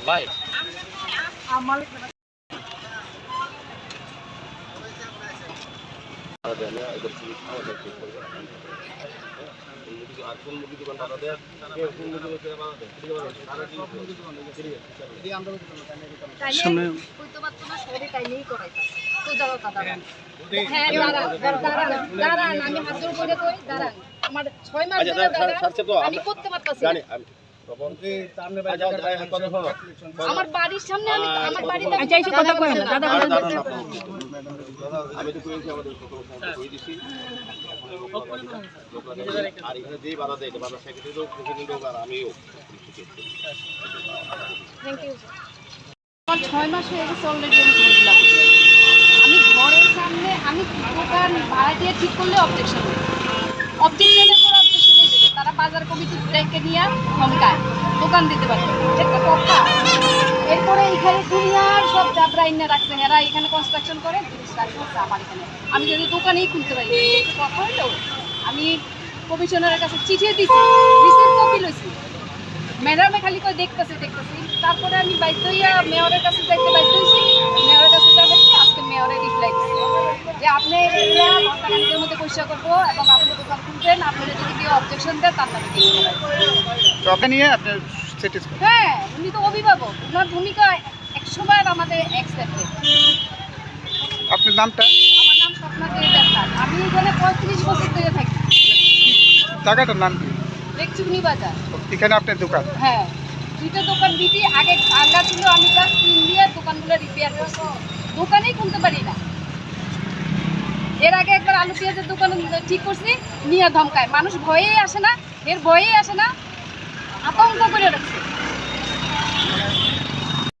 ভাই সামনে হ্যাঁ আমার ছয় মাস আচ্ছা, ধরে আমি করতে পারতাছি আচ্ছা, আচ্ছা, আচ্ছা। আমার বাড়ির সামনে আমি আমার বাড়িতে আচ্ছা, এসে কথা কই না, দাদা আমি তো করেছি আমাদের সকল করে দিছি আর এখানে যেই বাধা দেয় বাধা প্রেসিডেন্ট হোক আর আমিও থ্যাংক ইউ আমার ছয় মাস হয়ে গেছে অলরেডি। আমি ঘরের সামনে আমি দোকান ভাড়া দিয়ে ঠিক করলে অবজেকশন অবজেকশনের পর অবজেকশনে দেবে তারা বাজার কমিটি ডেকে নিয়ে ধমকায়, দোকান দিতে পারে একটা কথা, এরপরে এখানে দুনিয়ার সব জাবরা ইন্না রাখছে এরা এখানে কনস্ট্রাকশন করে রাখছে আমার এখানে। আমি যদি দোকানেই খুলতে পারি কথা হইল আমি কমিশনারের কাছে চিঠি দিছি রিসিভ কপি লইছি। ম্যাডামে খালি করে দেখতেছে, দেখতেছি। তারপরে আমি বাধ্য হইয়া মেয়রের কাছে দেখতে বাধ্য মধ্যে করব এবং আপনি দোকান খুলবেন আপনারা যদি কেউ অবজেকশন দেন তার নামে কেস নিয়ে আপনার হ্যাঁ উনি তো অভিভাবক। ওনার ভূমিকা একসময় আমাদের অ্যাকসেপ্টেড আপনার নামটা? আমার নাম স্বপ্না দেবনাথ আমি এখানে পঁয়ত্রিশ বছর ধরে থাকি। জায়গাটার নাম কি? লেকচুগনি বাজার। এখানে আপনার দোকান? হ্যাঁ দুইটা দোকান দিদি আগে ভাঙ্গা ছিল আমি জাস্ট দিয়ে দোকানগুলো রিপেয়ার করছি। দোকানেই খুলতে পারি না। এর আগে একবার আলু পেঁয়াজের দোকান ঠিক করছি, নিয়ে ধমকায়। মানুষ ভয়েই আসে না, এর ভয়েই আসে না। আতঙ্ক